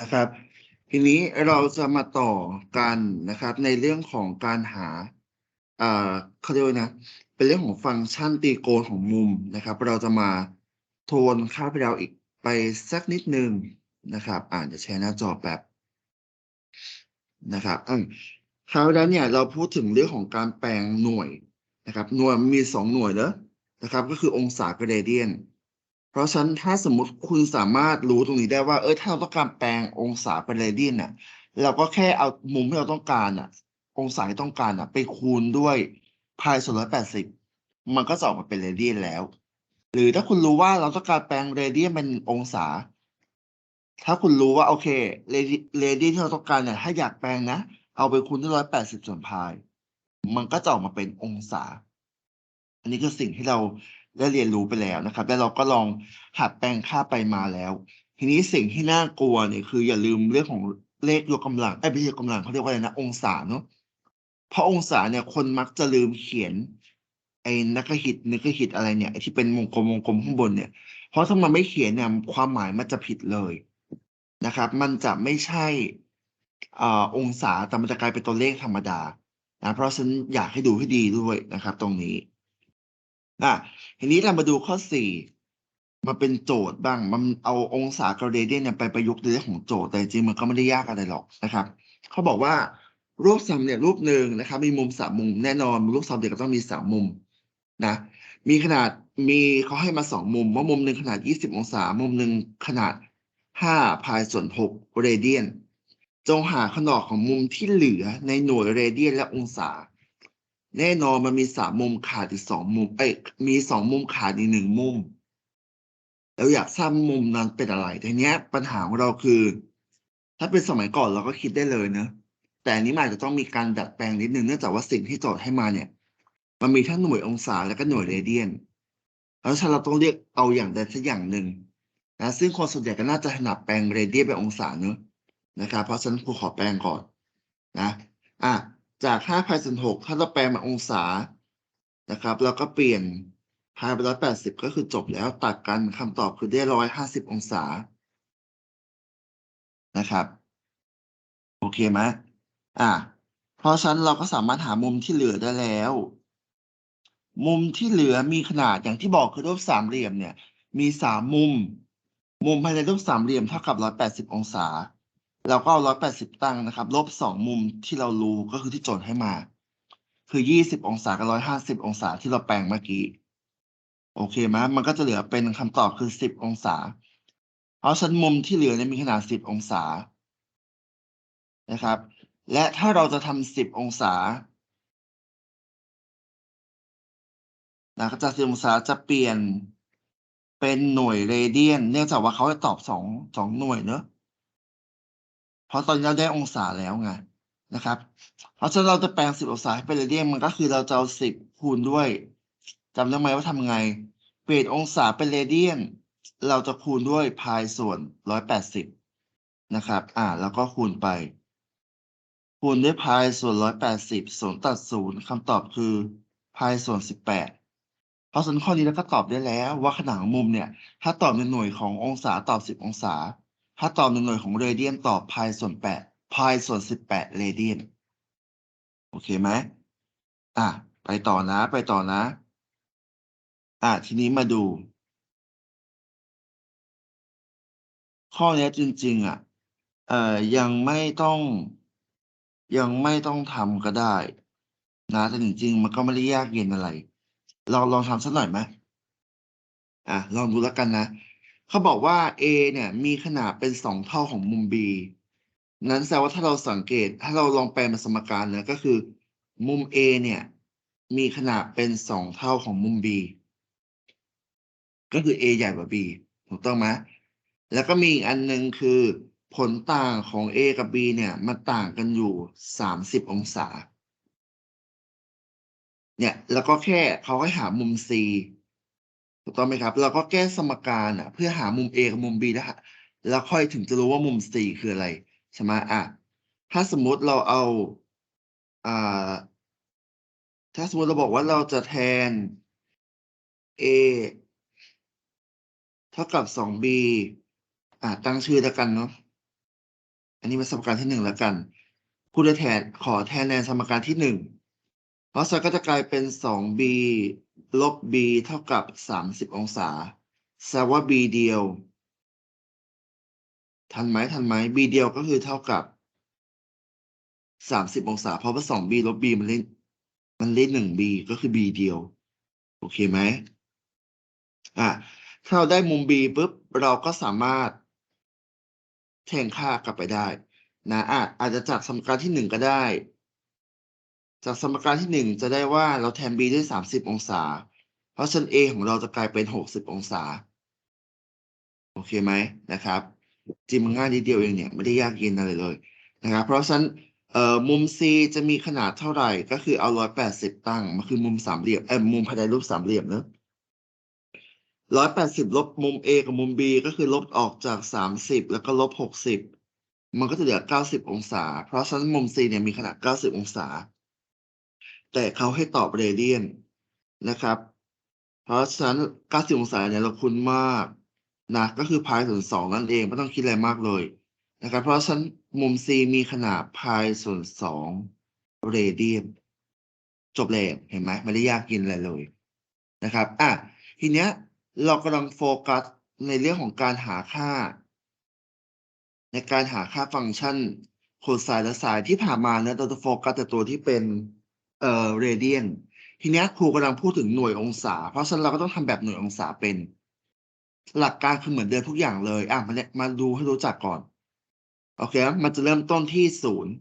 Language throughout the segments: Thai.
นะครับ ทีนี้เราจะมาต่อกันนะครับ ในเรื่องของการหาอ่าเขาเรียกนะ เป็นเรื่องของฟังก์ชันตรีโกณของมุมนะครับ เราจะมาทวนค่าไปเราอีกไปสักนิดหนึ่งนะครับ อ่านจะแชร์หน้าจอแป๊บนะครับอืมคราวแล้วเนี่ยเราพูดถึงเรื่องของการแปลงหน่วยนะครับ หน่วยมีสองหน่วยเนอะนะครับ ก็คือองศากับเรเดียน ราะฉะนั้นถ้าสมมติคุณสามารถรู้ตรงนี้ได้ว่า เออถ้าเราต้องการแปลงองศาเป็นเรเดียนน่ะ เราก็แค่เอามุมที่เราต้องการอะ องศาที่ต้องการอะ ไปคูณด้วยพายส่วนร้อยแปดสิบมันก็จะออกมาเป็นเรเดียนแล้ว หรือถ้าคุณรู้ว่าเราต้องการแปลงเรเดียนเป็นองศา ถ้าคุณรู้ว่าโอเคเรเดียนที่เราต้องการเนี่ยถ้าอยากแปลงนะ เอาไปคูณด้วยร้อยแปดสิบส่วนพาย มันก็จะออกมาเป็นองศา อันนี้คือสิ่งที่เรา ได้เรียนรู้ไปแล้วนะครับ แล้วเราก็ลองหัดแปลงค่าไปมาแล้ว ทีนี้สิ่งที่น่ากลัวเนี่ยคืออย่าลืมเรื่องของเลขยกกำลังไอ้ยไม่ใช่ยกกำลังเขาเรียกว่าอะไรนะองศาเนาะเพราะองศาเนี่ยคนมักจะลืมเขียน ไอ้นักหิตนึกหิตอะไรเนี่ยที่เป็นวงกลมวงกลมข้างบนเนี่ย เพราะถ้ามันไม่เขียนเนี่ยความหมายมันจะผิดเลยนะครับ มันจะไม่ใช่อ่าองศาแต่มันจะกลายเป็นตัวเลขธรรมดานะเพราะฉะนันอยากให้ดูให้ดีด้วยนะครับ ตรงนี้ อะทีนี้เรามาดูข้อสี่มาเป็นโจทย์บ้าง มันเอาองศากับเรเดียนเนี่ยไปประยุกต์ในเรื่องของโจทย์แต่จริงมันก็ไม่ได้ยากอะไรหรอกนะครับเขาบอกว่ารูปสามเหลี่ยมรูปหนึ่งนะครับ มีมุมสามมุมแน่นอนรูปสามเหลี่ยมก็ต้องมีสามมุมนะมีขนาดมีเขาให้มาสองมุมว่ามุมหนึ่งขนาด 20 องศา มุมหนึ่งขนาด 5 พายส่วน6เรเดียน จงหาขนาดของมุมที่เหลือในหน่วยเรเดียนและองศา แน่นอนมันมีสามมุมขาดอีกสองมุม เอ้ยมีสองมุมขาดอีกหนึ่งมุมแล้วอยากทราบมุมนั้นเป็นอะไรทีเนี้ย ปัญหาของเราคือ ถ้าเป็นสมัยก่อนเราก็คิดได้เลยเนะแต่อันนี้มันจจะต้องมีการดัดแปลงนิดนึงเนื่องจากว่าสิ่งที่โจทย์ให้มาเนี่ย มันมีทั้งหน่วยองศาและก็หน่วยเรเดียนแล้วฉะนั้นเราต้องเรียกเอาอย่างใดสักอย่างหนึ่งนะซึ่งคนส่วนใหญ่ก็น่าจะถนัดแปลงเรเดียนเป็นองศาเนอะนะครับเพราะฉะนั้นครูขอแปลงก่อนนะ อะ จาก5พายส่วน6ถ้าเราแปลงมาองศานะครับ แล้วก็เปลี่ยนพายไปร้อยแปดสิบก็คือจบแล้วตัดกันคำตอบคือได้ร้อยห้าสิบองศานะครับ โอเคไหมอะเพราะฉะนั้นเราก็สามารถหามุมที่เหลือได้แล้ว มุมที่เหลือมีขนาดอย่างที่บอกคือรูปสามเหลี่ยมเนี่ย มีสามมุม มุมภายในรูปสามเหลี่ยมเท่ากับร้อยแปดสิบองศา เราก็เอาร้อยแปดสิบตั้งนะครับ ลบสองมุมที่เรารู้ก็คือที่โจทย์ให้มา คือยี่สิบองศากับร้อยห้าสิบองศาที่เราแปลงเมื่อกี้ โอเคไหมมันก็จะเหลือเป็นคำตอบคือสิบองศา เพราะฉะนั้นมุมที่เหลือเนี่ยมีขนาดสิบองศานะครับ และถ้าเราจะทำสิบองศานะก็จะสิบองศาจะเปลี่ยนเป็นหน่วยเรเดียน เนื่องจากว่าเขาให้ตอบสองสองหน่วยเนอะ เพราะตอนนี้เราได้องศาแล้วไงนะครับ เพราะฉะนั้นเราจะแปลงสิบองศาให้เป็นเรเดียนมันก็คือเราจะเอาสิบคูณด้วยจำได้ไหมว่าทำไง เปลี่ยนองศาเป็นเรเดียน เราจะคูณด้วยพายส่วนร้อยแปดสิบนะครับ อ่า แล้วก็คูณไป คูณด้วยพายส่วนร้อยแปดสิบศูนตัดศูนย์คำตอบคือพายส่วนสิบแปดเพราะฉะนั้นข้อนี้เราก็ตอบได้แล้วว่าขนาดของมุมเนี่ย ถ้าตอบในหน่วยขององศาตอบสิบองศา ถ้าตอบในหน่วยของเรเดียนตอบพายส่วนแปดพายส่วนสิบแปดเรเดียน โอเคไหมอะ ไปต่อนะ ไปต่อนะ อะ ทีนี้มาดู ข้อนี้จริง ๆ อะ เอ่อ ยังไม่ต้อง ยังไม่ต้องทำก็ได้ นะแต่จริง ๆ มันก็ไม่ได้ยากเย็นอะไร ลองลองทำสักหน่อยไหมอะ ลองดูแล้วกันนะ เขาบอกว่า A เนี่ยมีขนาดเป็นสองเท่าของมุม B นั้นแสดงว่าถ้าเราสังเกตถ้าเราลองแปลเป็นสมการนี่ยก็คือ มุม A เนี่ยมีขนาดเป็นสองเท่าของมุม B ก็คือ A ใหญ่กว่า B ถูกต้องไหมแล้วก็มีอีกอันหนึ่งคือผลต่างของ A กับ B เนี่ยมันต่างกันอยู่สามสิบองศา เนี่ย แล้วก็แค่เขาให้หามุม C ถูกต้องไหมครับ เราก็แก้สมการอะ เพื่อหามุม A กับมุม B แล้วแล้วค่อยถึงจะรู้ว่ามุม C คืออะไรใช่ไหมอะถ้าสมมติเราเอาอ่าถ้าสมมติเราบอกว่าเราจะแทน A เท่ากับสอง B อ่าตั้งชื่อแล้วกันเนาะ อันนี้เป็นสมการที่หนึ่งแล้วกัน ผู้ได้แทนขอแทนแนนสมการที่หนึ่งเพราะฉะนั้นก็จะกลายเป็นสอง b ลบ b เท่ากับสามสิบองศาแสดงว่า b เดียว ทันไหมทันไหม b เดียวก็คือเท่ากับสามสิบองศา เพราะว่าสอง b ลบ b มันเล่นมันเล่นหนึ่ง b ก็คือ b เดียว โอเคไหมอะถ้าเราได้มุม b ปุ๊บ เราก็สามารถแทนค่ากลับไปได้ นะอาจอาจจะจากสมการที่หนึ่งก็ได้ จากสมการที่หนึ่งจะได้ว่าเราแทน b ด้วยสามสิบองศา เพราะฉะนั้น a ของเราจะกลายเป็นหกสิบองศา โอเคไหมนะครับจริงมันง่ายนิดเดียวเองเนี่ย ไม่ได้ยากเย็นอะไรเลยนะครับ เพราะฉะนั้นเอ่อมุม c จะมีขนาดเท่าไหร่ก็คือเอาร้อยแปดสิบตั้งมันคือมุมสามเหลี่ยมเอ่อมุมภายในรูปสามเหลี่ยมเนอะร้อยแปดสิบลบมุม a กับมุม b ก็คือลบออกจากสามสิบแล้วก็ลบหกสิบมันก็จะเหลือเก้าสิบองศา เพราะฉะนั้นมุม c เนี่ยมีขนาดเก้าสิบองศา แต่เขาให้ตอบเรเดียนนะครับ เพราะฉะนั้นเก้าสิบองศาเนี่ยเราคุ้นมากนะก็คือพายส่วนสองนั่นเองไม่ต้องคิดอะไรมากเลยนะครับ เพราะฉะนั้นมุม c มีขนาดพายส่วนสองเรเดียนจบแล้วเห็นไหมไม่ได้ยากกินอะไรเลยนะครับอะทีเนี้ยเรากำลังโฟกัสในเรื่องของการหาค่า ในการหาค่าฟังก์ชันโคไซน์และไซน์ที่ผ่านมาเนี่ยเราจะโฟกัสแต่ตัวที่เป็น เอ่อเรเดียนทีเนี้ยครูกำลังพูดถึงหน่วยองศา เพราะฉะนั้นเราก็ต้องทำแบบหน่วยองศาเป็น หลักการคือเหมือนเดิมทุกอย่างเลย อะมาเนี่ยมาดูให้รู้จักก่อน โอเค มันจะเริ่มต้นที่ศูนย์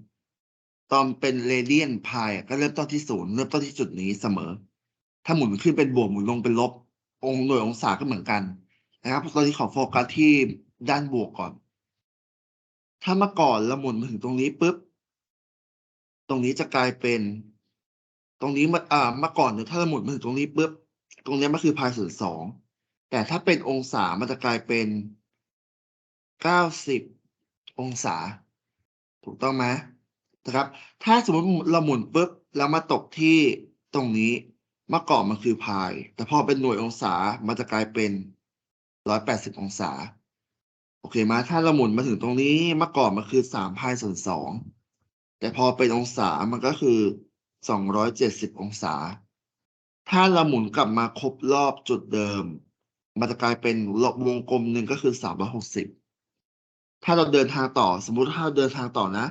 ตอนเป็นเรเดียนพายก็เริ่มต้นที่ศูนย์เริ่มต้นที่จุดนี้เสมอ ถ้าหมุนขึ้นเป็นบวกหมุนลงเป็นลบ องหน่วยองศาก็เหมือนกันนะครับตอนนี้ขอโฟกัสที่ด้านบวกก่อน ถ้าเมื่อก่อนเราหมุนมาถึงตรงนี้ปุ๊บ ตรงนี้จะกลายเป็น ตรงนี้มาอ่าเมื่อก่อนเนี่ยถ้าเราหมุนมาถึงตรงนี้ปุ๊บตรงนี้มันคือพายส่วนสองแต่ถ้าเป็นองศามันจะกลายเป็นเก้าสิบองศา ถูกต้องไหมนะครับ ถ้าสมมติเราหมุนปุ๊บแล้วมาตกที่ตรงนี้เมื่อก่อนมันคือพาย แต่พอเป็นหน่วยองศามันจะกลายเป็นร้อยแปดสิบองศา โอเคไหมถ้าเราหมุนมาถึงตรงนี้เมื่อก่อนมันคือสามพายส่วนสองแต่พอเป็นองศามันก็คือ สองร้อยเจ็ดสิบองศา ถ้าเราหมุนกลับมาครบรอบจุดเดิม มันจะกลายเป็นวงกลมหนึ่งก็คือสามร้อยหกสิบถ้าเราเดินทางต่อสมมุติถ้าเราเดินทางต่อนะ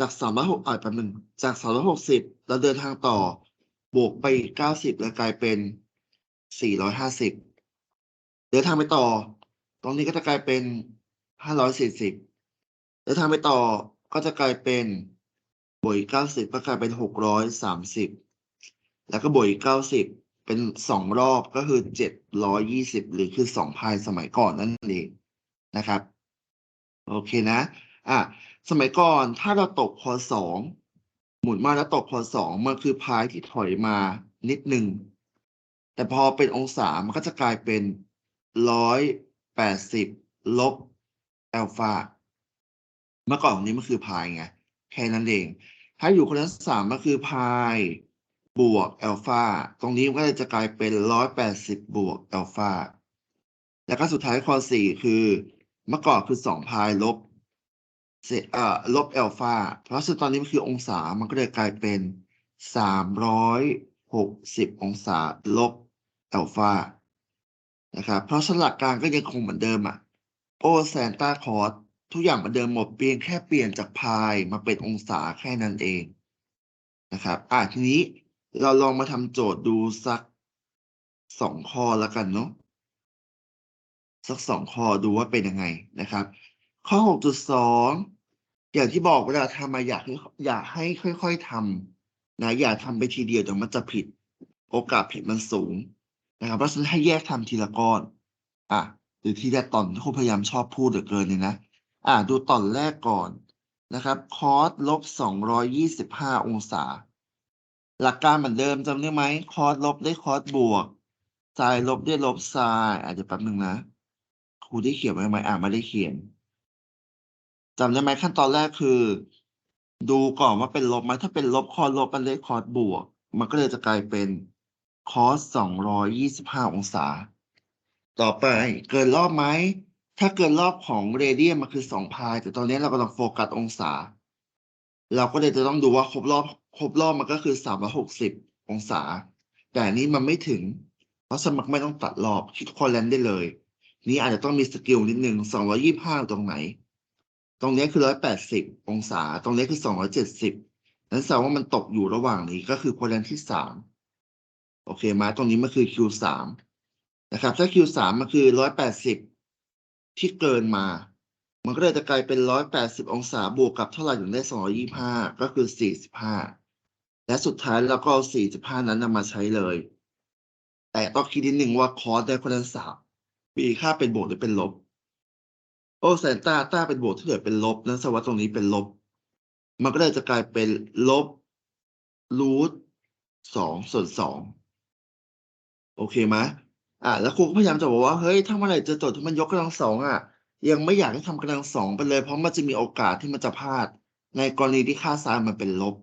จากสามร้อยหกอ่าแป๊บนึงจากสามร้อยหกสิบเราเดินทางต่อบวกไปเก้าสิบแล้วกลายเป็นสี่ร้อยห้าสิบเดินทางไปต่อ ตรงนี้ก็จะกลายเป็นห้าร้อยสี่สิบเดินทางไปต่อก็จะกลายเป็น บวกเก้าสิบก็กลายเป็นหกร้อยสามสิบแล้วก็บวกเก้าสิบเป็นสองรอบก็คือเจ็ดร้อยยี่สิบหรือคือสองพายสมัยก่อนนั่นเองนะครับ โอเคนะ อะสมัยก่อนถ้าเราตกพอสองหมุนมาแล้วตกพอสองมันคือพายที่ถอยมานิดหนึ่งแต่พอเป็นองศามันก็จะกลายเป็นร้อยแปดสิบลบแอลฟาเมื่อก่อนนี้มันคือพายไง แค่นั้นเอง ถ้าอยู่คนละสามมันคือพายบวกแอลฟาตรงนี้มันก็เลยจะกลายเป็นร้อยแปดสิบบวกแอลฟาแล้วก็สุดท้ายข้อสี่คือเมื่อก่อนคือสองพายลบเเอ่อลบแอลฟาเพราะฉะนั้นตอนนี้มันคือองศามันก็เลยกลายเป็นสามร้อยหกสิบองศาลบแอลฟานะครับเพราะฉะนั้นหลักการก็ยังคงเหมือนเดิมอะโอแซนต้าคอส ทุกอย่างเหมือนเดิมหมดเพียงแค่เปลี่ยนจากพายมาเป็นองศาแค่นั้นเองนะครับอะทีนี้เราลองมาทำโจทย์ดูสักสองข้อแล้วกันเนาะสักสองข้อดูว่าเป็นยังไงนะครับ ข้อหกจุดสองอย่างที่บอกเวลาทำมาอยากอยากให้ค่อย ๆทำนะอย่าทำไปทีเดียวเดี๋ยวมันจะผิด โอกาสผิดมันสูงนะครับเพราะฉะนั้นให้แยกทำทีละก้อน อะหรือทีละตอนที่ครูพยายามชอบพูดเหลือเกินเลยนะ อะดูตอนแรกก่อนนะครับ คอสลบสองร้อยยี่สิบห้าองศา หลักการเหมือนเดิมจำได้ไหม คอสลบได้คอสบวกไซน์ลบได้ลบไซน์อาจจะแป๊บหนึ่งนะ ครูได้เขียนไว้ไหมอ่าไม่ได้เขียนจำได้ไหมขั้นตอนแรกคือ ดูก่อนว่าเป็นลบไหมถ้าเป็นลบคอสลบมันได้คอสบวก มันก็เลยจะกลายเป็นคอสสองร้อยยี่สิบห้าองศา ต่อไปเกินรอบไหม ถ้าเกินรอบของเรเดียนมันคือสองพายแต่ตอนนี้เรากำลังโฟกัสองศา เราก็เลยจะต้องดูว่าครบรอบครบรอบมันก็คือสามร้อหกสิบองศา แต่นี้มันไม่ถึง เพราะสมัครไม่ต้องตัดรอบคิดคอแลนได้เลย นี่อาจจะต้องมีสกิลนิดหนึ่งสองร้อยี่ห้าตรงไหน ตรงนี้คือร้อยแปดสิบองศา ตรงนี้คือสองร้อยเจ็ดสิบนั้นแสดงว่ามันตกอยู่ระหว่างนี้ก็คือคอแลนที่สามโอเคไหมตรงนี้มันคือ Q สามนะครับถ้า Q สามมันคือร้อยแปดสิบ ที่เกินมา มันก็เลยจะกลายเป็นร้อยแปดสิบองศาบวกกับเท่าไหร่ถึงได้สองยี่ห้าก็คือสี่สิบห้าและสุดท้ายเราก็เอาสี่สิบห้านั้นนำมาใช้เลย แต่ต้องคิดนิดนึงว่าคอสได้คนละสามมีค่าเป็นบวกหรือเป็นลบ โอ้แซนต้าต้าเป็นบวกที่เหลือเป็นลบ นั้นสดงว่าตรงนี้เป็นลบ มันก็เลยจะกลายเป็นลบรูทสองส่วนสองโอเคไหม อะแล้วครูก็พยายามจะบอกว่าเฮ้ยถ้าเมื่อไหร่จะจดที่มันยกกำลังสองอะ ยังไม่อยากให้ทำกำลังสองไปเลย เพราะมันจะมีโอกาสที่มันจะพลาด ในกรณีที่ค่าไซน์มันเป็นลบ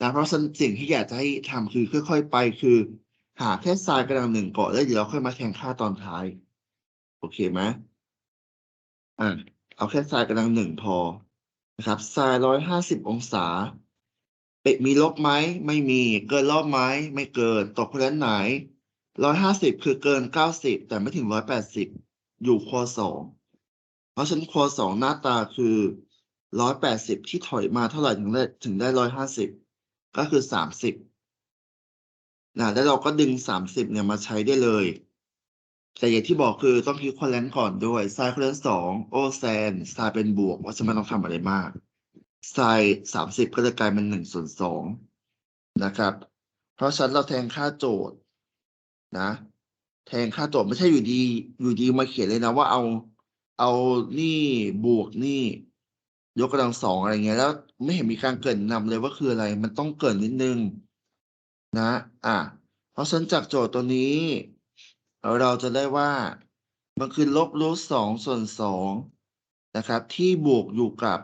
นะเพราะฉะนั้นสิ่งที่อยากจะให้ทำคือค่อย ๆ ไปคือ หาแค่ไซน์กำลังหนึ่งก่อนแล้วเดี๋ยวเราค่อยมาแทงค่าตอนท้าย โอเคไหมอะเอาแค่ไซน์กำลังหนึ่งพอนะครับไซน์ร้อยห้าสิบองศาเป็ดมีลบไหมไม่มี เกินรอบไหมไม่เกินตกเพราะไหน ร้อยห้าสิบคือเกินเก้าสิบแต่ไม่ถึงร้อยแปดสิบอยู่คอสองเพราะฉะนั้นคอสองหน้าตาคือร้อยแปดสิบที่ถอยมาเท่าไหร่ถึงได้ถึงได้ร้อยห้าสิบก็คือสามสิบนะแล้วเราก็ดึงสามสิบเนี่ยมาใช้ได้เลย แต่อย่างที่บอกคือต้องคิดคอแลนก่อนด้วยไซน์คอแลนสองโอแซนไซน์เป็นบวกว่าจะไม่ต้องทำอะไรมากไซน์สามสิบก็จะกลายเป็นหนึ่งส่วนสองนะครับ เพราะฉะนั้นเราแทงค่าโจทย์ นะแทงค่าโจทย์ไม่ใช่อยู่ดี อยู่ดีมาเขียนเลยนะว่าเอาเอานี่บวกนี่ ยกกำลังสองอะไรเงี้ย แล้วไม่เห็นมีการเกรินนำเลยว่าคืออะไร มันต้องเกรินนิดนึง นะ อะเพราะฉะนั้นจากโจทย์ตัวนี้ เราจะได้ว่ามันคือลบรูทสองส่วนสองนะครับ ที่บวกอยู่กับ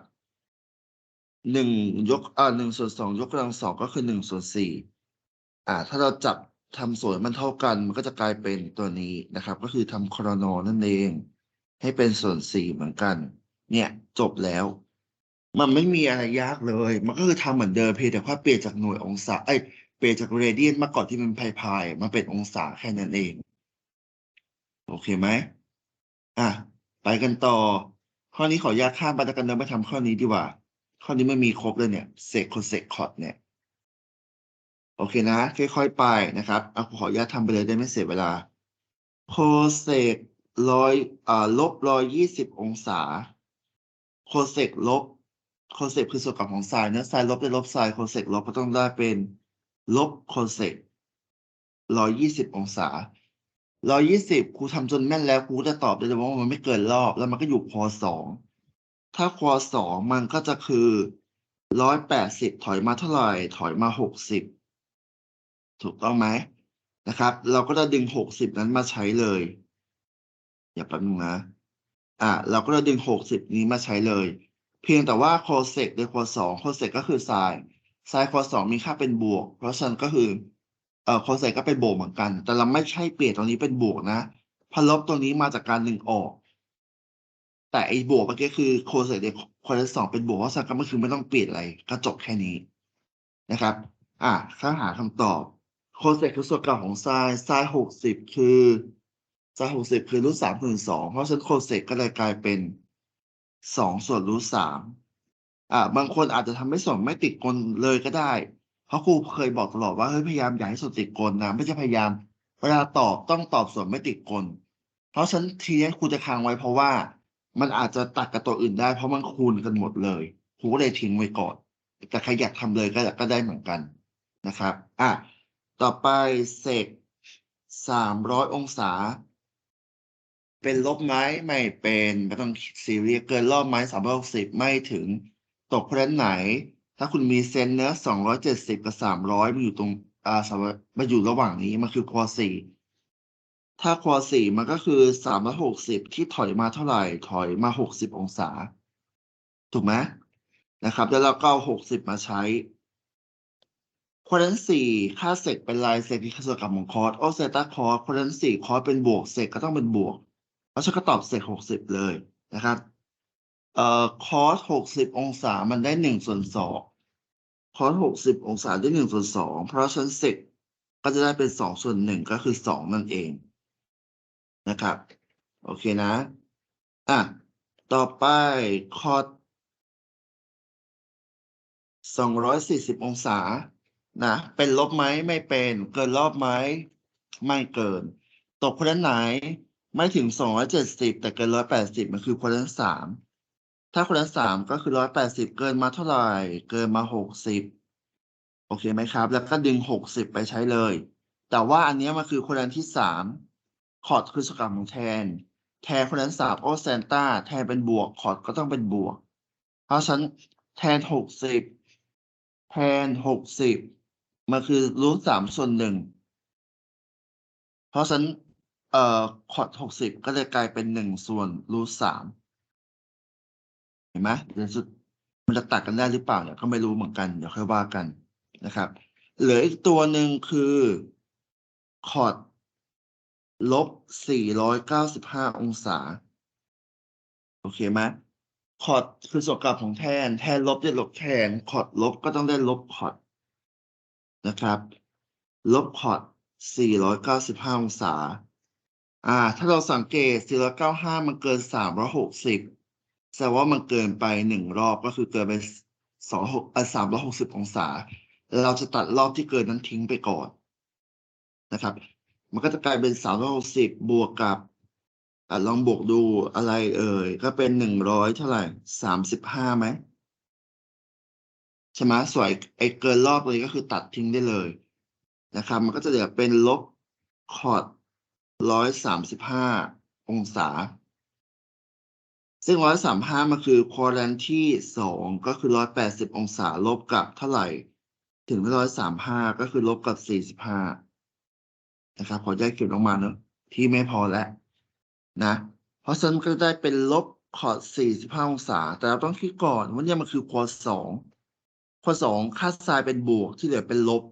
หนึ่งยกอ่าหนึ่งส่วนสองยกกำลังสองก็คือหนึ่งส่วนสี่อ่า ถ้าเราจับ ทำส่วนมันเท่ากัน มันก็จะกลายเป็นตัวนี้นะครับ ก็คือทำครนนั่นเอง ให้เป็นส่วนสี่เหมือนกัน เนี่ยจบแล้ว มันไม่มีอะไรยากเลย มันก็คือทำเหมือนเดิมเพียงแต่ว่าเปลี่ยนจากหน่วยองศาเอ้เปลี่ยนจากเรเดียนมาก่อนที่มันพายพายๆมาเป็นองศาแค่นั้นเอง โอเคไหมอะไปกันต่อ ข้อนี้ขออนุญาตข้ามไปแล้วกันเดินไปทำข้อนี้ดีกว่า ข้อนี้ไม่มีครบเลยเนี่ยเซกโคเซกคอร์ดเนี่ย โอเคนะ ค่อยๆไปนะครับเอาขออนุญาตทำไปเลยได้ไม่เสียเวลาโคเซกร้อยอ่าลบร้อยยี่สิบองศาโคเซกลบโคเซกคือส่วนกลับของไซน์เนื้อไซน์ลบได้ลบไซน์โคเซกลบก็ต้องได้เป็นลบโคเซกร้อยยี่สิบองศาร้อยยี่สิบครูทำจนแม่นแล้วครูจะตอบได้เลยว่ามันไม่เกินรอบ แล้วมันก็อยู่คอสองถ้าคอสองมันก็จะคือร้อยแปดสิบถอยมาเท่าไหร่ถอยมาหกสิบ ถูกต้องไหมนะครับ เราก็จะดึงหกสิบนั้นมาใช้เลยอย่าแป๊บนึงนะอะเราก็จะดึงหกสิบนี้มาใช้เลย เพียงแต่ว่าโคเซกโดยโคสองโคเซกก็คือไซน์ไซน์โคสองมีค่าเป็นบวก เพราะฉะนั้นก็คือเอ่อโคเซกก็เป็นบวกเหมือนกัน แต่เราไม่ใช่เปลี่ยนตรงนี้เป็นบวกนะพลบตรงนี้มาจากการดึงออก แต่ไอ้บวกเมื่อกี้คือโคเซกเดโคเซกสองเป็นบวกเพราะฉะนั้นก็คือไม่ต้องเปลี่ยนอะไรก็จบแค่นี้นะครับ อะข้าหาคำตอบ โคเซกคือส่วนเก่าของไซน์ไซน์หกสิบคือไซน์หกสิบคือรูทสามส่วนสองเพราะฉะนั้นโคเซกก็เลยกลายเป็นสองส่วนรูทสามอะบางคนอาจจะทำให้ส่วนไม่ติดกลเลยก็ได้ เพราะครูเคยบอกตลอดว่าเฮ้ยพยายามอย่าให้ส่วนติดกลนะไม่ใช่พยายาม เวลาตอบต้องตอบส่วนไม่ติดกล เพราะฉะนั้นทีนี้ครูจะค้างไว้เพราะว่ามันอาจจะตัดกับตัวอื่นได้ เพราะมันคูณกันหมดเลยครูก็เลยทิ้งไว้ก่อน แต่ใครอยากทำเลยก็ก็ได้เหมือนกันนะครับ อะ ต่อไปเสกสามร้อยองศา เป็นลบไหมไม่เป็นไม่ต้องซีเรียสเกินรอบไหมสามร้อยหกสิบไม่ถึงตกเพราะไหน ถ้าคุณมีเซนเนอร์สองร้อยเจ็ดสิบกับสามร้อยมันอยู่ตรงอ่าสามมันอยู่ระหว่างนี้มันคือควอสี่ถ้าควอสี่มันก็คือสามร้อยหกสิบที่ถอยมาเท่าไหร่ถอยมาหกสิบองศา ถูกไหมนะครับ แล้วเราก็หกสิบมาใช้ ควอเรนสี่ค่าเซกเป็นลายเซกที่ส่วนกลับของคอร์สโอเซต้าคอร์สควอเรนสี่คอร์สเป็นบวกเซกก็ต้องเป็นบวก เพราะฉันก็ตอบเศษหกสิบเลยนะครับเอ่อคอสหกสิบองศามันได้หนึ่งส่วนสองคอสหกสิบองศาได้หนึ่งส่วนสองเพราะฉันเศษก็จะได้เป็นสองส่วนหนึ่งก็คือสองนั่นเองนะครับ โอเคนะ อะ ต่อไปคอสสองร้อยสี่สิบองศา นะเป็นลบไหมไม่เป็น เกินรอบไหมไม่เกิน ตกคนละไหนไม่ถึงสองร้อยเจ็ดสิบแต่เกินร้อยแปดสิบมันคือคนละสามถ้าคนละสามก็คือร้อยแปดสิบเกินมาเท่าไหร่เกินมาหกสิบโอเคไหมครับ แล้วก็ดึงหกสิบไปใช้เลย แต่ว่าอันนี้มันคือคนละที่สามคอร์ดคือสกรรมของแทน แทนคนนั้นสามโอเซนต้าแทนเป็นบวกคอร์ดก็ต้องเป็นบวก เพราะฉะนั้นแทนหกสิบแทนหกสิบ มันคือรูทสามส่วนหนึ่ง เพราะฉะนั้นเอ่อคอดหกสิบก็เลยกลายเป็นหนึ่งส่วนรูทสามเห็นไหมเดี๋ยวสุดมันจะตัดกันได้หรือเปล่าเนี่ยก็ไม่รู้เหมือนกัน เดี๋ยวค่อยว่ากันนะครับ เหลืออีกตัวหนึ่งคือคอดลบสี่ร้อยเก้าสิบห้าองศา โอเคไหมคอดคือส่วนกลับของแทน แทนลบได้ลบแทนคอดลบก็ต้องได้ลบคอด นะครับ ลบคอร์ดสี่ร้องศา อ่า ถ้าเราสังเกตสี่ร้อยเก้าห้ามันเกินสามร้อยหกสิบแสดงว่ามันเกินไปหนึ่งรอบก็คือเกินไปสองหกสามร้อยหกสิบองศา เราจะตัดรอบที่เกินนั้นทิ้งไปก่อนนะครับ มันก็จะกลายเป็นสามร้อยหกสิบวกกับอะลองบวกดูอะไรเอ่ย ก็เป็นหนึ่งร้อยเท่าไหร่สามสิบห้าไหม ช่ไหมส่วนไอ้เกินรอบเลยก็คือตัดทิ้งได้เลยนะครับ มันก็จะเหลือเป็นลบคอร์ดร้อยสามสิบห้าองศา ซึ่งร้อยสามห้ามันคือควอแรนที่สองก็คือร้อยแปดสิบองศาลบกับเท่าไหร่ ถึงร้อยสามห้าก็คือลบกับสี่สิบห้านะครับ ขอแยกเขียนอกมาเนอะที่ไม่พอแล้วนะ เพราะฉะนั้นก็จะได้เป็นลบคอร์ดสี่สิบห้าองศา แต่เราต้องคิดก่อนว่าเนี่ยมันคือควอสอง ควอสองค่าไซน์เป็นบวกที่เหลือเป็นลบ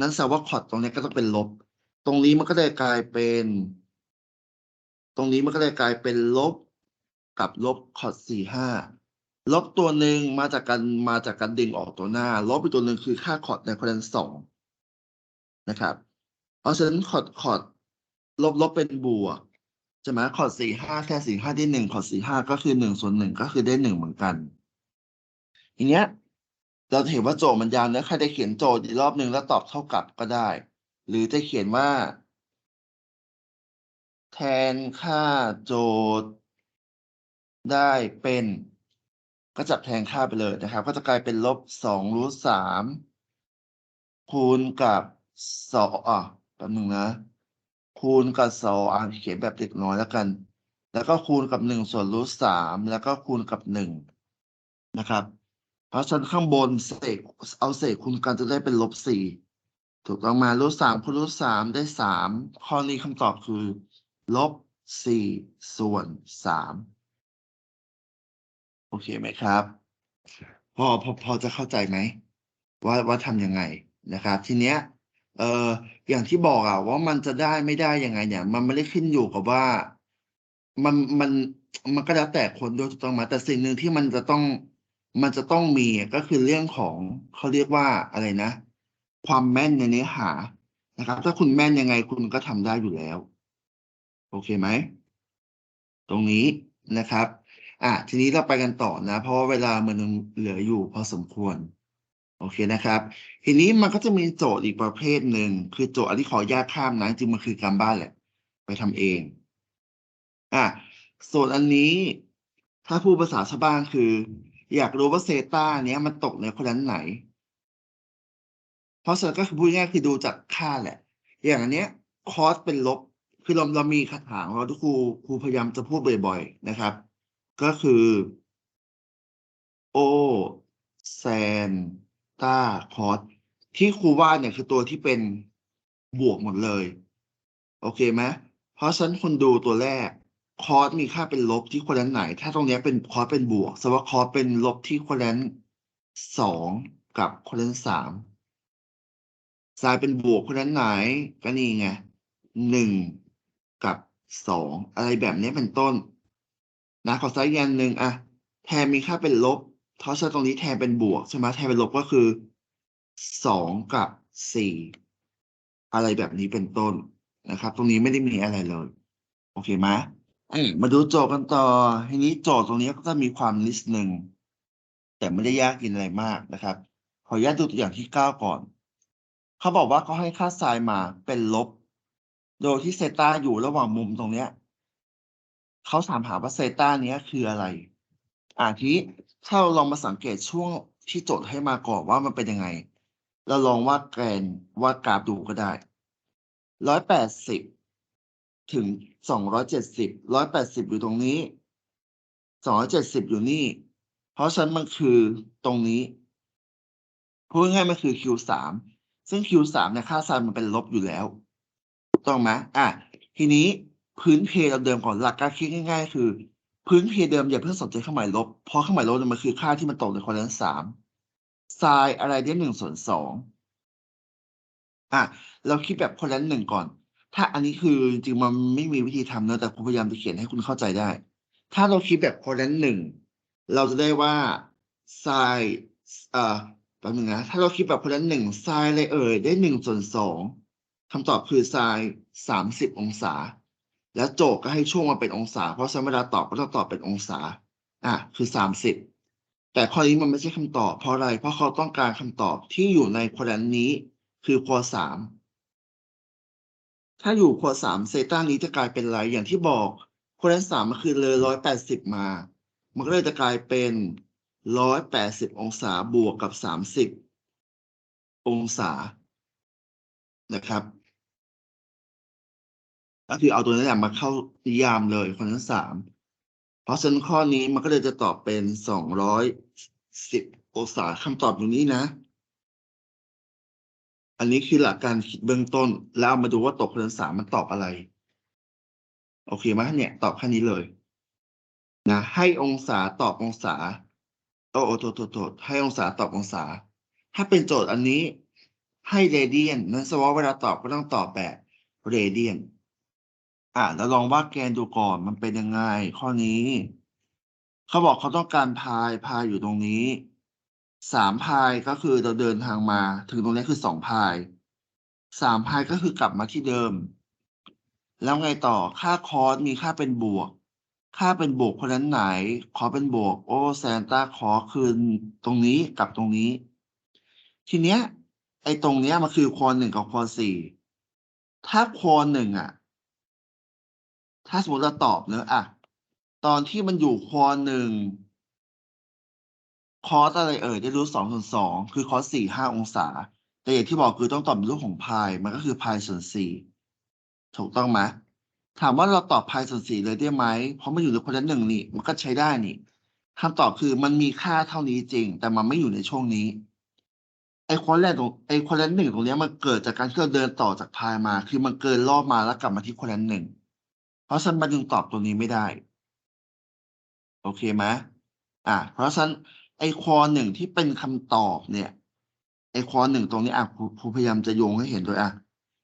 นั้นแสดงว่าคอร์ดตรงนี้ก็ต้องเป็นลบ ตรงนี้มันก็เลยกลายเป็น ตรงนี้มันก็เลยกลายเป็นลบกับลบคอร์ดสี่ห้าลบตัวหนึ่งมาจากการมาจากการดึงออกตัวหน้า ลบอีกตัวหนึ่งคือค่าคอร์ดในคะแนนสองนะครับ เพราะฉะนั้นคอร์ดคอร์ดลบลบเป็นบวกใช่ไหมคอร์ดสี่ห้าแค่สี่ห้าที่หนึ่งคอร์ดสี่ห้าก็คือหนึ่งส่วนหนึ่งก็คือได้หนึ่งเหมือนกันทีเนี้ย เราเห็นว่าโจทย์มันยาวนะใครจะเขียนโจทย์อีกรอบหนึ่งแล้วตอบเท่ากับก็ได้ หรือจะเขียนว่า แทนค่าโจทย์ได้เป็น ก็จับแทนค่าไปเลยนะครับ ก็จะกลายเป็นลบสองรูทสามคูณกับสองอะแป๊บหนึงนะ คูณกับสองอะเขียนแบบเด็กน้อยแล้วกัน แล้วก็คูณกับหนึ่งส่วนรูทสามแล้วก็คูณกับหนึ่งนะครับ เพราะฉะนั้นข้างบนเศษเอาเศษคูณกันจะได้เป็นลบสี่ถูกต้องมารูทสามคูณรูทสามได้สามข้อนี้คำตอบคือลบสี่ส่วนสามโอเคไหมครับ พอพอพอจะเข้าใจไหม ว่าว่าทำยังไงนะครับ ทีเนี้ยเอ่ออย่างที่บอกอะว่ามันจะได้ไม่ได้ยังไง เนี่ย มันไม่ได้ขึ้นอยู่กับว่า มันมันมันก็แล้วแต่คนด้วยถูกต้องไหมแต่สิ่งหนึ่งที่มันจะต้อง มันจะต้องมีก็คือเรื่องของเขาเรียกว่าอะไรนะ ความแม่นในเนื้อหานะครับ ถ้าคุณแม่นยังไงคุณก็ทำได้อยู่แล้ว โอเคไหม ตรงนี้นะครับ อะทีนี้เราไปกันต่อนะ เพราะว่าเวลามันยังเหลืออยู่พอสมควร โอเคนะครับ ทีนี้มันก็จะมีโจทย์อีกประเภทหนึ่งคือโจทย์อันที่ขอแยกข้ามนะจริงมันคือการบ้านแหละ ไปทำเองอะส่วนอันนี้ถ้าพูดภาษาชาวบ้านคือ อยากรู้ว่าเซตาเนี้ยมันตกในคนนั้นไหน เพราะฉะนั้นก็คือพูดง่ายคือดูจากค่าแหละ อย่างอันเนี้ยคอสเป็นลบ คือเราเรามีคาถาของเราที่ครูครูพยายามจะพูดบ่อยๆนะครับ ก็คือโอแซนต้าคอสที่ครูว่าเนี่ยคือตัวที่เป็นบวกหมดเลย โอเคไหมเพราะฉะนั้นคุณดูตัวแรก คอสมีค่าเป็นลบที่คนนั้นไหน ถ้าตรงนี้เป็นคอสเป็นบวกแสดงว่าคอสเป็นลบที่คนนั้นสองกับคนนั้นสามสายเป็นบวกคนนั้นไหน ก็นี่ไงหนึ่งกับสองอะไรแบบนี้เป็นต้น นะขอสักยันหนึ่งอะแทนมีค่าเป็นลบเพราะฉะนั้นตรงนี้แทนเป็นบวกใช่ไหมแทนเป็นลบก็คือสองกับสี่อะไรแบบนี้เป็นต้นนะครับ ตรงนี้ไม่ได้มีอะไรเลย โอเคไหม มาดูโจทย์กันต่อทีนี้โจทย์ตรงนี้ก็จะมีความนิดนึงแต่ไม่ได้ยากกินอะไรมากนะครับ ขออนุญาตดูตัวอย่างที่เก้าก่อน เขาบอกว่าเขาให้ค่าไซน์มาเป็นลบ โดยที่เซต้าอยู่ระหว่างมุมตรงเนี้ยเขาถามหาว่าเซต้าเนี้ยคืออะไร อ่าทีถ้าเราลองมาสังเกตช่วงที่โจทย์ให้มาก่อนว่ามันเป็นยังไง เราลองวาดแกนวาดกราฟดูก็ได้ร้อยแปดสิบ ถึงสองร้อยเจ็ดสิบร้อยแปดสิบอยู่ตรงนี้สองร้อยเจ็ดสิบอยู่นี่ เพราะฉะนั้นมันคือตรงนี้พูดง่ายๆมันคือ Q สามซึ่ง Q สามเนี่ยค่าไซน์มันเป็นลบอยู่แล้วต้องไหมอะทีนี้พื้นเพเราเดิมก่อนหลักการคิดง่าย ๆ คือ พื้นเพเดิมอย่าเพิ่งสนใจเครื่องหมายลบ เพราะเครื่องหมายลบมันคือค่าที่มันตกในคอลัมน์สามไซน์อะไรได้หนึ่งส่วนสองอะเราคิดแบบคอลัมน์หนึ่งก่อน ถ้าอันนี้คือจริงมันไม่มีวิธีทำเนอะแต่ผมพยายามจะเขียนให้คุณเข้าใจได้ ถ้าเราคิดแบบคอลัมน์หนึ่งเราจะได้ว่าไซเอ่อแป๊บนึงนะ ถ้าเราคิดแบบคอลัมน์หนึ่งไซน์อะไรเอ่ยได้หนึ่งส่วนสองคำตอบคือไซสามสิบองศา แล้วโจทย์ก็ให้ช่วงมาเป็นองศา เพราะฉะนั้นเวลาตอบก็ต้องตอบเป็นองศาอะคือสามสิบแต่ข้อนี้มันไม่ใช่คำตอบเพราะอะไร เพราะเขาต้องการคำตอบที่อยู่ในควอดรนต์นี้คือควอสาม ถ้าอยู่ควสามเซต้านี้จะกลายเป็นอะไรอย่างที่บอกควอดสามมันคือเลยร้อยแปดสิบมา มันก็เลยจะกลายเป็นร้อยแปดสิบองศาบวกกับสามสิบองศานะครับก็คือเอาตัวนี้แหละมาเข้านิยามเลยคนทั้งสาม เพราะฉะนั้นข้อนี้มันก็เลยจะตอบเป็นสองร้อยสิบองศาคำตอบอยู่นี้นะ อันนี้คือหลักการคิดเบื้องต้น แล้วเอามาดูว่าตกคนทั้งสามมันตอบอะไร โอเคไหมเนี่ย ตอบแค่นี้เลยนะให้องศาตอบองศาโอ้โอ้โทษโทษให้องศาตอบองศา ถ้าเป็นโจทย์อันนี้ให้เรเดียนนั่นแสว่าเวลาตอบก็ต้องตอบแบบเรเดียน อะแล้วลองวาดแกนดูก่อนมันเป็นยังไงข้อนี้ เขาบอกเขาต้องการพายพายอยู่ตรงนี้ สามพายก็คือเราเดินทางมาถึงตรงนี้คือสองพายสามพายก็คือกลับมาที่เดิม แล้วไงต่อค่าคอสมีค่าเป็นบวก ค่าเป็นบวกคนนั้นไหน ขอเป็นบวก โอ้แซนต้าขอคืนตรงนี้กับตรงนี้ ทีเนี้ย ไอ้ตรงเนี้ยมันคือควอหนึ่งกับควอสี่ถ้าควอหนึ่งอะ ถ้าสมมติเราตอบเนอะอะ ตอนที่มันอยู่ควอหนึ่ง คอสอะไรเอ่ยได้รู้สองส่วนสองคือคอสสี่ห้าองศา แต่อย่างที่บอกคือต้องตอบรูปของพายมันก็คือพายส่วนสี่ถูกต้องไหมถามว่าเราตอบพายส่วนสี่เลยได้ไหมเพราะมันอยู่ในคนละหนึ่งนี่มันก็ใช้ได้นี่คำตอบคือมันมีค่าเท่านี้จริง แต่มันไม่อยู่ในช่วงนี้ไอ้ควอแรกตรงไอ้ควอแรนหนึ่งตรงนี้มันเกิดจากการที่เราเดินต่อจากพายมา คือมันเกินรอบมาแล้วกลับมาที่ควอแรนหนึ่งเพราะฉะนั้นมันจึงตอบตัวนี้ไม่ได้ โอเคไหมอะเพราะฉะนั้น ไอคอหนึ่งที่เป็นคำตอบเนี่ย ไอคอหนึ่งตรงนี้อะครูพยายามจะโยงให้เห็นด้วยอะ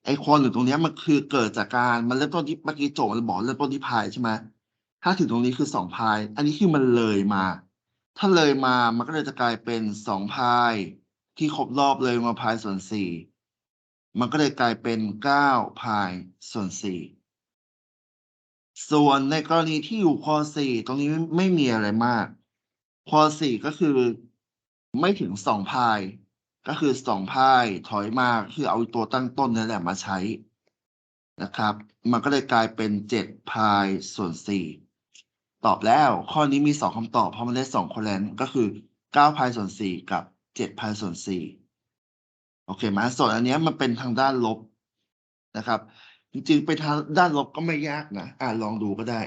ไอคอหนึ่งตรงนี้มันคือเกิดจากการมันเริ่มต้นที่เมื่อกี้โจทย์มันบอกเริ่มต้นที่พายใช่ไหมถ้าถึงตรงนี้คือสองพาย อันนี้คือมันเลยมา ถ้าเลยมามันก็เลยจะกลายเป็นสองพาย ที่ครบรอบเลยมาพายส่วนสี่มันก็เลยกลายเป็นเก้าพายส่วนสี่ส่วนในกรณีที่อยู่คอสี่ตรงนี้ไม่มีอะไรมาก คอสี่ก็คือไม่ถึงสองพาย ก็คือสองพายถอยมาคือเอาตัวตั้งต้นนั่นแหละมาใช้นะครับ มันก็เลยกลายเป็นเจ็ดพายส่วนสี่ตอบแล้ว ข้อนี้มีสองคำตอบเพราะมันได้สองคอแลนก็คือเก้าพายส่วนสี่กับเจ็ดพายส่วนสี่โอเคไหมส่วนอันนี้มันเป็นทางด้านลบนะครับ จริงๆไปทางด้านลบก็ไม่ยากนะอ่าลองดูก็ได้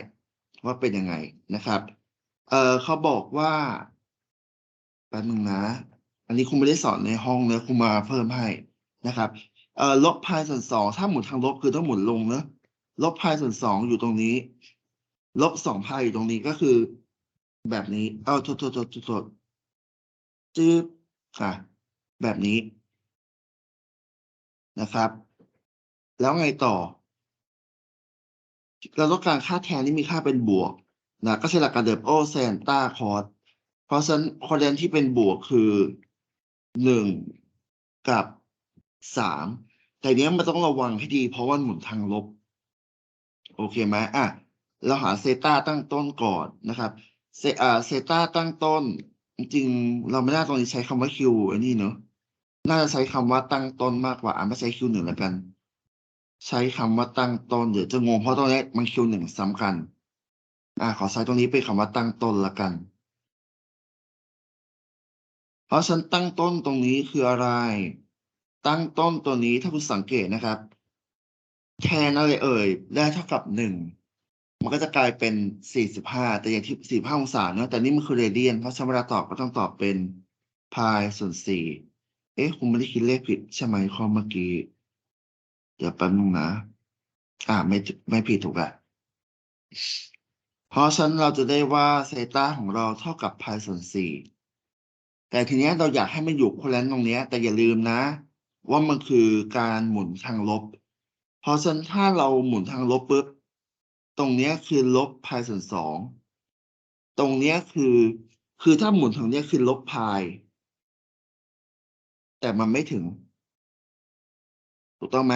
ว่าเป็นยังไงนะครับ เออเขาบอกว่าแป๊บนึงนะ อันนี้คงไม่ได้สอนในห้องเนอะคงมาเพิ่มให้นะครับเออลบพายส่วนสองถ้าหมุนทางลบคือต้องหมุนลงเนะลบพายส่วนสองอยู่ตรงนี้ ลบสองพายอยู่ตรงนี้ก็คือ แบบนี้เอาโทษโทษโทษโทษจืบอะแบบนี้นะครับ แล้วไงต่อ เราต้องการค่าแทนที่มีค่าเป็นบวก นะก็ใช้หลักการเดิมโอเซนต้าคอสเพราะฉะนั้นคอเดนที่เป็นบวกคือหนึ่งกับสามแต่เนี้ยมันต้องระวังให้ดีเพราะว่าหมุนทางลบ โอเคไหมอะเราหาเซต้าตั้งต้นก่อนนะครับเซอ่าเซต้าตั้งต้น จริงเราไม่น่าตรงนี้ใช้คำว่าคิวอันนี้เนอะน่าจะใช้คำว่าตั้งต้นมากกว่าอะไม่ใช้คิวหนึ่งแล้วกัน ใช้คำว่าตั้งต้นเดี๋ยวจะงงเพราะตรงนี้มันคิวหนึ่งซ้ำกัน อ่าขอใช้ตรงนี้เป็นคำว่าตั้งต้นละกัน เพราะฉันตั้งต้นตรงนี้คืออะไร ตั้งต้นตัวนี้ถ้าคุณสังเกตนะครับ แทนอะไรเอ่ยได้เท่ากับหนึ่งมันก็จะกลายเป็นสี่สิบห้าแต่อย่างที่สี่ห้าองศาเนอะแต่นี่มันคือเรเดียน เพราะฉะนั้นเวลาตอบก็ต้องตอบเป็นพายส่วนสี่เอ๊ะคุณไม่ได้คิดเลขผิดใช่ไหมข้อเมื่อกี้ เดี๋ยวแป๊บนึงนะ อ่าไม่ไม่ผิดถูกละ ราะฉะนั้นเราจะได้ว่าเซต้าของเราเท่ากับพายส่วนสี่แต่ทีเนี้ยเราอยากให้มันอยู่คนละตรงเนี้ยแต่อย่าลืมนะ ว่ามันคือการหมุนทางลบ เพราะฉะนั้นถ้าเราหมุนทางลบปุ๊บตรงเนี้ยคือลบพายส่วนสองตรงเนี้ยคือคือถ้าหมุนทางเนี้ยคือลบพายแต่มันไม่ถึง ถูกต้องไหม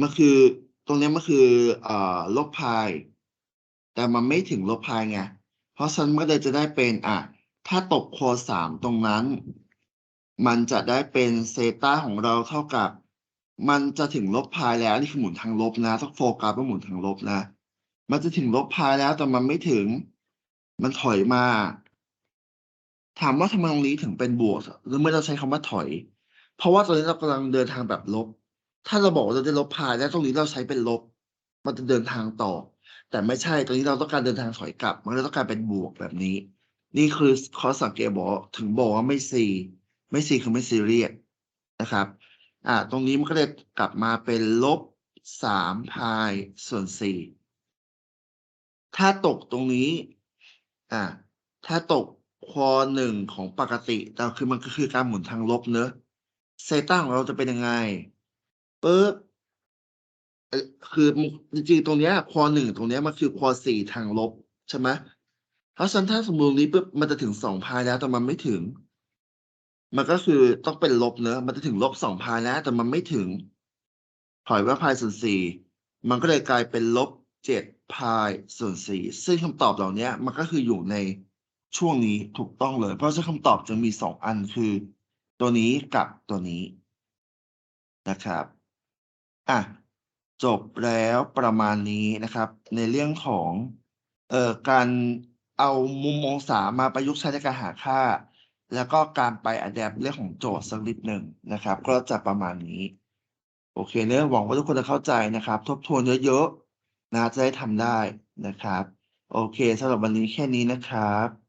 มันคือตรงเนี้ยมันคืออลบพาย แต่มันไม่ถึงลบพายไง เพราะฉะนั้นมันก็เลยจะได้เป็นอะถ้าตกโคสามตรงนั้น มันจะได้เป็นเซต้าของเราเท่ากับ มันจะถึงลบพายแล้วนี่คือหมุนทางลบนะต้องโฟกัสว่าหมุนทางลบนะ มันจะถึงลบพายแล้วแต่มันไม่ถึง มันถอยมา ถามว่าทำไมตรงนี้ถึงเป็นบวกหรือเมื่อเราใช้คำว่าถอย เพราะว่าตอนนี้เรากำลังเดินทางแบบลบ ถ้าเราบอกว่าเราจะลบพายแล้วตรงนี้เราใช้เป็นลบ มันจะเดินทางต่อ แต่ไม่ใช่ตรงนี้เราต้องการเดินทางถอยกลับ มันเลยต้องการเป็นบวกแบบนี้ นี่คือข้อสังเกตบอกถึงบอกว่าไม่ซีไม่ซีคือไม่ซีเรียสนะครับ อ่า ตรงนี้มันก็เลยกลับมาเป็นลบสามพายส่วนสี่ถ้าตกตรงนี้ อ่า ถ้าตกคอหนึ่งของปกติแต่คือมันก็คือการหมุนทางลบเนอะเซต้าของเราจะเป็นยังไงปึ๊บ คือจริงๆตรงเนี้ยคอหนึ่งตรงเนี้ยมันคือคอสี่ทางลบใช่ไหมเพราะฉะนั้นถ้าสมมตินี้ปุ๊บมันจะถึงสองพายแล้วแต่มันไม่ถึง มันก็คือต้องเป็นลบเนอะมันจะถึงลบสองพายแล้ว แต่มันไม่ถึงถอยว่าพายส่วนสี่มันก็เลยกลายเป็นลบเจ็ดพายส่วนสี่ซึ่งคำตอบเหล่านี้มันก็คืออยู่ในช่วงนี้ถูกต้องเลย เพราะฉะนั้นคำตอบจะมีสองอันคือ ตัวนี้กับตัวนี้นะครับ อะ จบแล้วประมาณนี้นะครับ ในเรื่องของเอ่อการเอามุมมองศามาประยุกต์ใช้ในการหาค่า แล้วก็การไปอัดแอปเรื่องของโจทย์สักนิดหนึ่งนะครับ ก็จะประมาณนี้ โอเคเนอะหวังว่าทุกคนจะเข้าใจนะครับ ทบทวนเยอะๆนะจะได้ทำได้นะครับ โอเคสำหรับวันนี้แค่นี้นะครับ